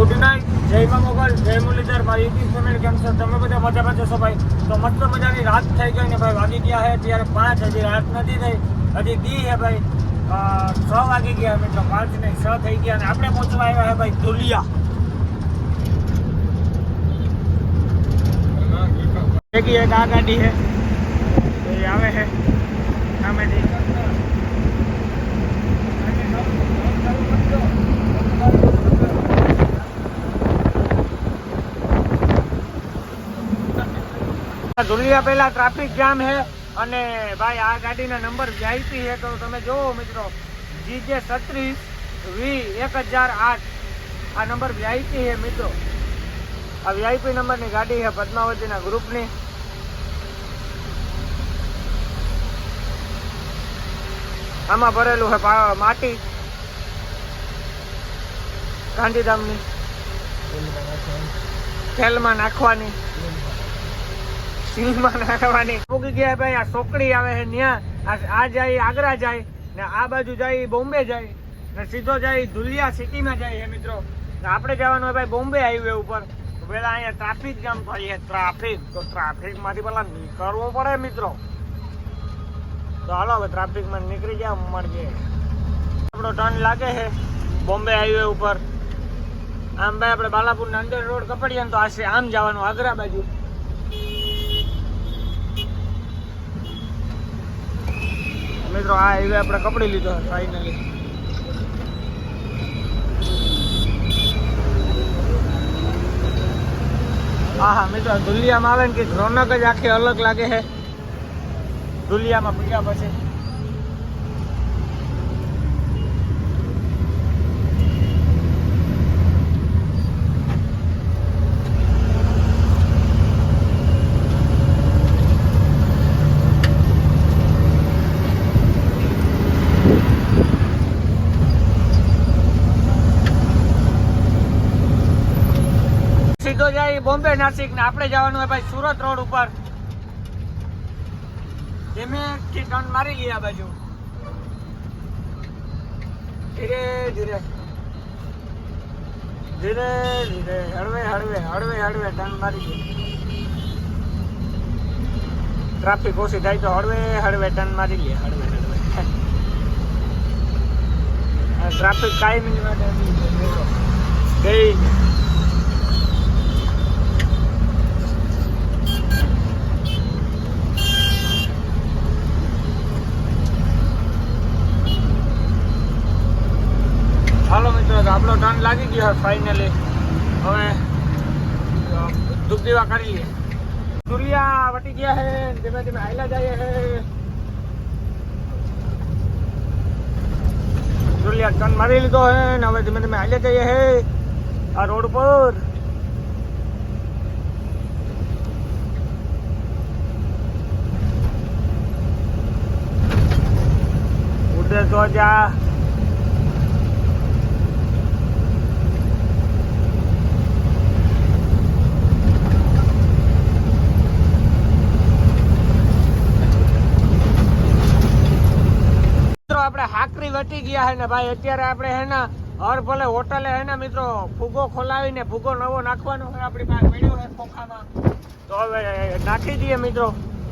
Good night. જય મા મોગલ જય મુરલીધર મારી યુટ્યુબ ફેમિલી કેમ છો? તમે બધા મજા મજા છો ભાઈ? તો મસ્ત મજાની રાત થઈ ગઈ ને ભાઈ વાગી ગયા છે ત્યારે પાંચ હજી રાત નથી થઈ. હજી દી છે ભાઈ. અ, છ વાગી ગયા મિત્રો પાંચ નહીં છ થઈ ગયા અને આપણે પહોંચવા આવ્યા છે ભાઈ ધુલિયા એક એક આ ગાડી છે એ આવે છે સામેથી. ધુલિયા પહેલા ટ્રાફિક જામ છે અને ભાઈ આ ગાડીના નંબર વીઆઈપી છે, તો તમે જોવો મિત્રો. જીજે છત્રીસ વી એક હજાર આઠ. આ નંબર વીઆઈપી છે મિત્રો. આ વીઆઈપી નંબરની ગાડી છે પદ્માવતીના ગ્રુપની. આમાં ભરેલું છે માટી. ગાંધીધામની. થેલમાં નાખવાની. સીલમાં નાખવાની મૂકી ગયા ભાઈ, આ સોકડી આવે છે ન્યા, આ- જાય, આગ્રા જાય, ને આ બાજુ જાય, બોમ્બે જાય, ને સીધો જાય, ધુલિયા સિટીમાં જાય છે મિત્રો. આપણે જવાનું હોય ભાઈ બોમ્બે હાઈવે ઉપર. પેલા અહીંયા ટ્રાફિક જામ થાય ટ્રાફિક. તો ટ્રાફિકમાંથી પેલા નીકળવો પડે મિત્રો. તો હાલો હવે ટ્રાફિકમાં નીકળી ગયા, મળીએ. આપણો ટર્ન લાગે છે બોમ્બે હાઈવે ઉપર. આમ ભાઈ, આપણે બાલાપુરના અંદર રોડ કપડીએ તો આશરે આમ જવાનું, આગ્રા બાજુ. મિત્રો, આ હાઈવે આપણે કપડી લીધો ફાઇનલી હા હા મિત્રો, દુલિયામાં આવે ને કે, રોનક જ આખી અલગ લાગે છે. દુલિયામાં પૂગ્યા પછી. જાય બોમ્બે નાસિક ને આપણે જવાનું હોય ભાઈ સુરત રોડ ઉપર. મારી લઈએ આ બાજુ. ધીરે ધીરે. ધીરે ધીરે. હળવે હળવે હળવે હળવે ટર્ન મારી લઈએ. ટ્રાફિક ઓછી થાય તો હળવે હળવે ટર્ન મારી લઈએ. હળવે હળવે. ટ્રાફિક કાયમી માટે ગઈ હાલો મિત્રો તો આપણો ટર્ન લાગી ગયો ફાઇનલી હવે ધૂપ દીવા કરી સૂર્યા વટી ગયા હે, ધીમે ધીમે આયલા જાય હે. સૂર્યા ટર્ન મારી લીધો હે ને હવે ધીમે ધીમે આયલા જઈએ હે, આ રોડ પર ઉડે તો જા મિત્રો આપણે હાકરી વટી ગયા હે ને ભાઈ, અત્યારે આપણે હે ને, હર ભલે હોટલે હે ને મિત્રો, ફૂગો ખોલાવીને ફૂગો નવો નાખવાનો હોય આપણી પાસે, મળ્યો હે ખોખામાં. તો હવે નાખી દઈએ મિત્રો.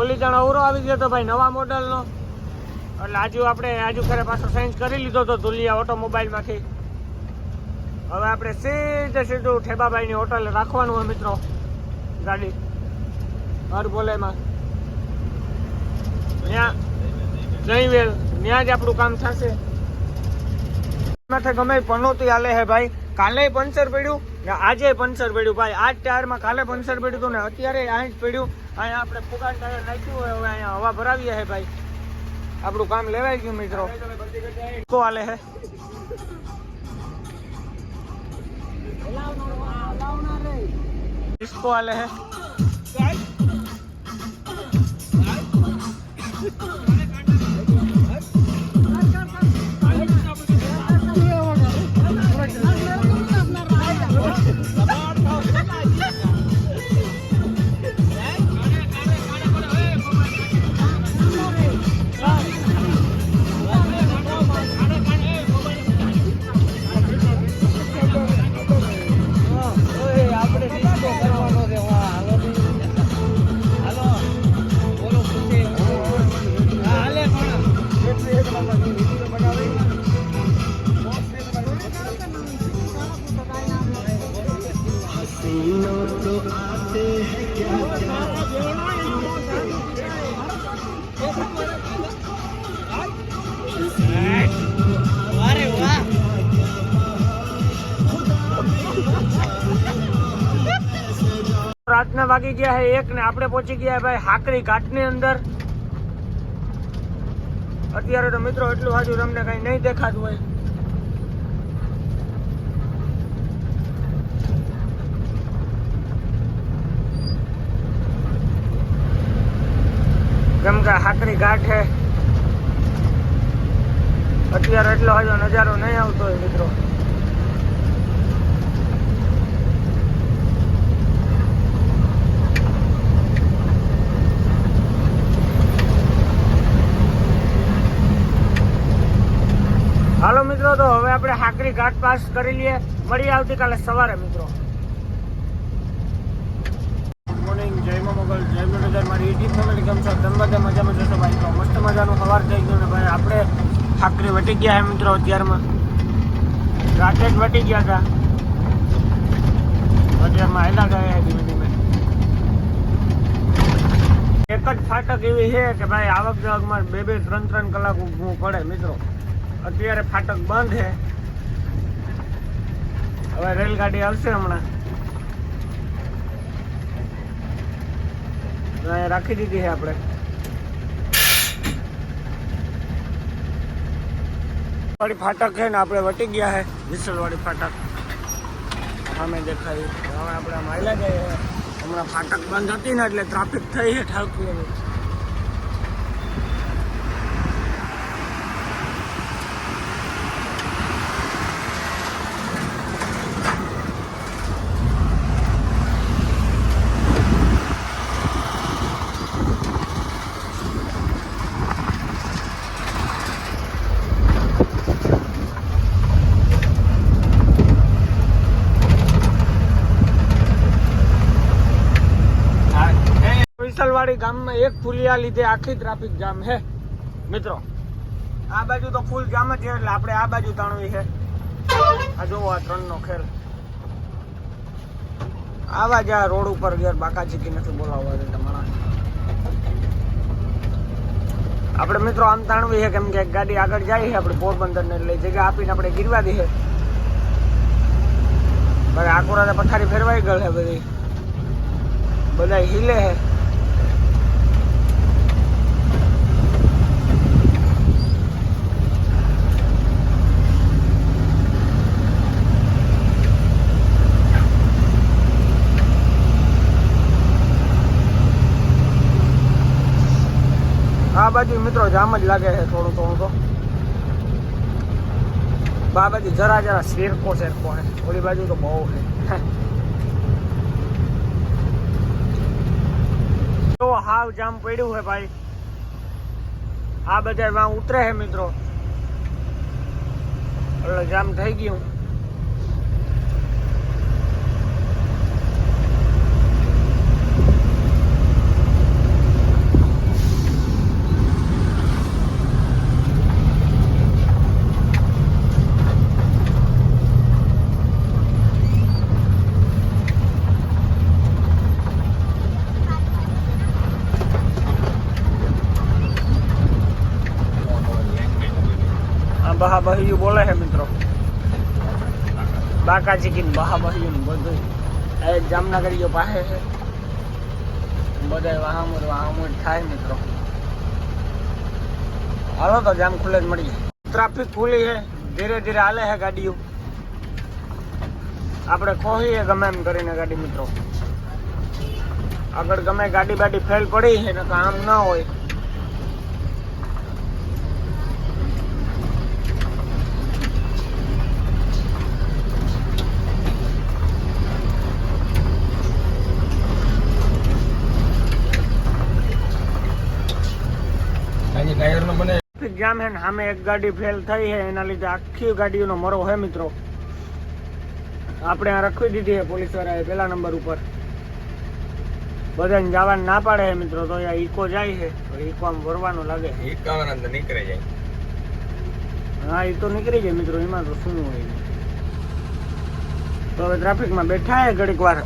ઓલી જણ અવરો આવી ગયો તો ભાઈ નવા મોડલનો. એટલે આજુ આપણે, આજુ ખરે પાછો ચેન્જ કરી લીધો હતો ધુલિયા ઓટોમોબાઈલમાંથી હવે આપણે સીધે સીધું ઠેબાભાઈની હોટલે રાખવાનું હોય મિત્રો, ગાડી. હર ભોલેમાં ત્યાં જઈ વેલ. ત્યાં જ આપણું કામ થશે. માથે ગમે પનોતી હાલે હે ભાઈ. કાલે પંચર પડ્યું ને આજે પંચર પડ્યું ભાઈ. આ ટાયરમાં કાલે પંચર પડ્યું હતું ને અત્યારે આ જ પડ્યું. અહીંયા આપણે ફુગાન ટાયર નાખ્યું હોય, હવે અહીંયા હવા ભરાવીએ હે ભાઈ. આપણું કામ લેવાઈ ગયું, મિત્રો. કો હાલે હે? ડિસ્કો હાલે હે? રાતના વાગી ગયા હે, એક ને આપણે પહોંચી ગયા ભાઈ હાકરી ઘાટની અંદર. અત્યારે તો મિત્રો એટલું હાજુ તમને કઈ નહીં દેખાતું હોય. કેમ કે હાકરી ઘાટ છે અત્યારે એટલો હજુ નજારો નહીં આવતો હોય મિત્રો હાલો મિત્રો તો હવે આપણે હાકરી ઘાટ પાસ કરી લઈએ. મળીએ આવતીકાલે સવારે, મિત્રો. રાતે જ વટી ગયા હતા. અત્યારમાં આયલા ગયા ધીમે ધીમે. એક જ ફાટક એવી છે કે ભાઈ આવક જાવકમાં બે બે, ત્રણ ત્રણ કલાક ઊંઘવું પડે, મિત્રો. અત્યારે ફાટક બંધ છે. હવે રેલગાડી આવશે હમણાં. રાખી દીધી છે આપણે. વાળી ફાટક છે ને આપણે વટી ગયા છે. વિસલવાડી ફાટક. સામે દેખાય. હવે આપણે આમ હાલ્યા જઈએ. હમણાં ફાટક બંધ હતી ને એટલે ટ્રાફિક થઈ છે ઠાકુર વિસલવાડી ગામમાં એક પુલિયા લીધે આખી ટ્રાફિક જામ હે. મિત્રો, આ બાજુ તો ફૂલ જામ જ છે એટલે આપણે આ બાજુ તાણવી છે આ જોવો આ ત્રણ નો ખેલ. આવા જ આ રોડ ઉપર ગેર બાકા ચીકી નથી બોલાવવા દે તમારા આપણે મિત્રો આમ તાણવી છે કેમ કે ગાડી આગળ જાય છે આપણે પોરબંદર ને એટલે જગ્યા આપીને આપણે ગીરવા દી છે ભાઈ આકોરા પથારી ફેરવાઈ ગયેલ છે બધી. બધા હિલે છે આ બાજુ મિત્રો જામ જ લાગે છે થોડું થોડું તો. આ બાજુ જરા જરા શેરકો શેરકો છે. ઓલી બાજુ તો બહુ છે. તો હાવ જામ પડ્યું છે ભાઈ. આ બધા વાં ઉતરે છે મિત્રો. એટલે જામ થઈ ગયું આ બહા બહિયું બોલે છે મિત્રો બાકા ચીકીન બહા બધું. એ જામનગરીઓ પાસે છે. બધા વાહામુર વાહામુર થાય મિત્રો. હાલો તો જામ ખુલ્લે જ મળીએ ટ્રાફિક ખુલી છે. ધીરે ધીરે હાલે છે ગાડીઓ. આપણે ખોહીએ ગમે એમ કરીને ગાડી મિત્રો. આગળ ગમે ગાડી બાડી ફેલ પડી છે ને તો આમ ના હોય ટ્રાફિક જામ હે ને સામે એક ગાડી ફેલ થઈ છે એના લીધે આખી ગાડીઓનો મરો હે મિત્રો. આપણે આ રખવી દીધી છે પોલીસ વાળાએ પેલા નંબર ઉપર. બધાને જવાનું ના પાડે છે મિત્રો તો અહીંયા ઈકો જાય છે તો ઈકો આમ ભરવાનું લાગે છે એકાવન નીકળી જાય. હા એ તો નીકળી જાય મિત્રો એમાં તો શું હોય. તો હવે ટ્રાફિકમાં બેઠા હે ઘડીક વાર.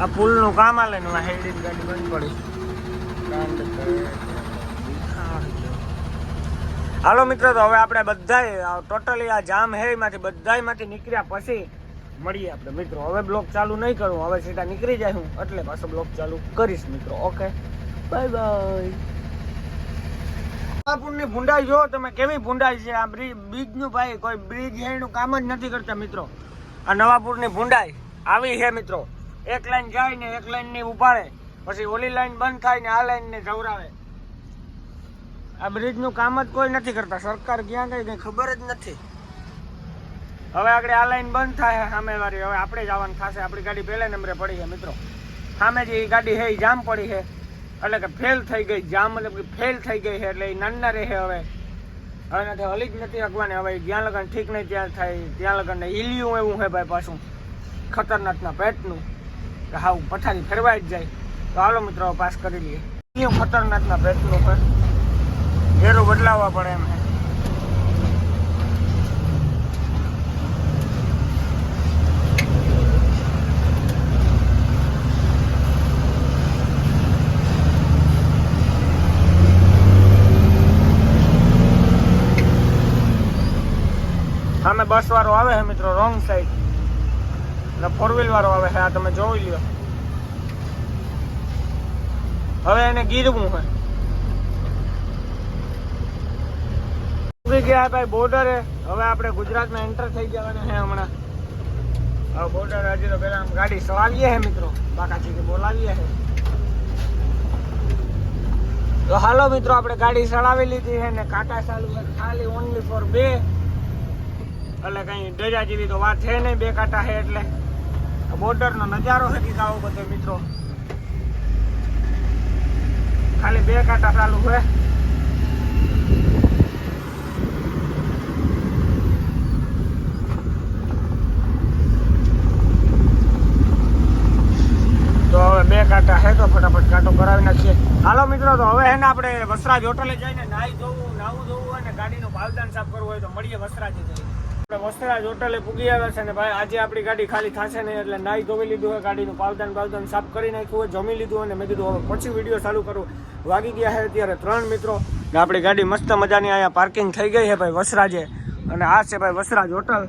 આ પુલનું કામ આલે ને હેડીની ગાડી બંધ પડી. કરે. હાલો મિત્રો, તો હવે આપણે બધાય ટોટલી આ જામ હે, એમાંથી બધાયમાંથી નીકળ્યા પછી મળીએ આપણે. મિત્રો, હવે બ્લોક ચાલુ નહીં કરું, હવે સીધા નીકળી જાય હું, એટલે પાછો બ્લોક ચાલુ કરીશ મિત્રો, ઓકે? બાય બાય નવાપુરની ભૂંડાઈ જો તમે કેવી ભૂંડાઈ છે? આ બ્રિજ બ્રિજનું ભાઈ કોઈ બ્રિજ છે કામ જ નથી કરતા મિત્રો. આ નવાપુરની ભૂંડાઈ આવી છે મિત્રો. એક લાઈન જાય ને એક લાઈનની ઉપાડે. પછી ઓલી લાઈન બંધ થાય ને આ લાઈન ને જવરાવે. આ બ્રિજનું કામ જ કોઈ નથી કરતા. સરકાર ક્યાં ગઈ કઈ ખબર જ નથી. હવે આગળ આ લાઈન બંધ થાય સામે વાળી હવે આપણે જવાનું થશે. આપણી ગાડી પહેલા નંબરે પડી છે, મિત્રો. સામે જે ગાડી છે એ જામ પડી છે. એટલે કે ફેલ થઈ ગઈ. જામ મતલબ કે ફેલ થઈ ગઈ છે, એટલે એ નાના રહે હવે. હવે નથી હલી જ નથી અગવાની હવે જ્યાં લગન ઠીક નહીં ત્યાં થાય. ત્યાં લગન ઈલિયું એવું છે ભાઈ પાછું. ખતરનાકના પેટનું. કે હાવ પઠારી ફેરવાઈ જ જાય. તો હાલો મિત્રો પાસ કરી લઈએ. ખતરનાકના પેટનું છે. ઘેરું બદલાવવા પડે એમ. સામે બસ વાળો આવે છે મિત્રો રોંગ સાઈડ અને ફોર વ્હીલ વાળો આવે છે, આ તમે જોઈ લ્યો. હવે એને ગીરવું છે. ઊભી ગયા ભાઈ બોર્ડરે હવે આપણે ગુજરાતમાં એન્ટર થઈ જવાના છે હમણાં. હવે બોર્ડર હજી તો પેલા આમ ગાડી ચલાવીએ છે મિત્રો. બાકાજી કે બોલાવીએ છે. તો હાલો મિત્રો, આપણે ગાડી ચડાવી લીધી છે ને કાંટા ચાલુ છે. ખાલી ઓનલી ફોર બે. એટલે કઈ ડેજા જેવી તો વાત છે નહીં, બે કાંટા છે એટલે. બોર્ડર નો નજારો છે કંઈક આવો બધો મિત્રો. ખાલી બે કાંટા ચાલુ છે. બે કાંટા હે તો ફટાફટ કાંટો કરાવી નાખીએ. હાલો મિત્રો, તો હવે હે ને આપણે વસરાજ હોટલે જઈને નાહી ધોવું નાવું ધોવું અને ગાડીનું પાલદાન સાફ કરવું હોય તો મળીએ વસરાજે આપણે વસરાજ હોટલે પૂગી આવ્યા છે ને ભાઈ, આજે આપણી ગાડી ખાલી થશે નહીં એટલે નાહી ધોવી લીધું હોય, ગાડીનું પાલદાન પાલદાન સાફ કરી નાખ્યું હોય, જમી લીધું અને મેં કીધું, હવે પછી વીડિયો ચાલુ કરું. વાગી ગયા છે અત્યારે ત્રણ મિત્રો ને આપણી ગાડી મસ્ત મજાની અહીંયા પાર્કિંગ થઈ ગઈ છે ભાઈ વસરાજે. અને આ છે ભાઈ વસરાજ હોટલ.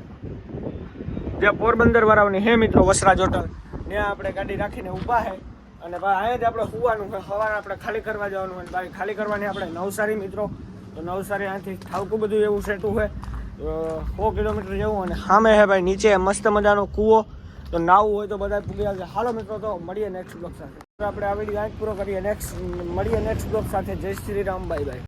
જે પોરબંદર વાળાઓની હે મિત્રો વસરાજ હોટલ. ત્યાં આપણે ગાડી રાખીને ઊભા છે. અને ભાઈ અહીંયા જ આપણે સુવાનું કે સવારે આપણે ખાલી કરવા જવાનું હોય ભાઈ ખાલી કરવાની આપણે નવસારી મિત્રો. તો નવસારી અહીંથી ઠાવકું બધું એવું સેટું હોય સો કિલોમીટર જેવું અને સામે હે ભાઈ, નીચે મસ્ત મજાનો કૂવો. તો નાવું હોય તો બધા પૂગી આવશે હાલો મિત્રો, તો મળીએ નેક્સ્ટ બ્લોક સાથે. આપણે આ વીડિયો અહીં પૂરો કરીએ. નેક્સ્ટ મળીએ નેક્સ્ટ બ્લોક સાથે. જય શ્રી રામ, બાય બાય.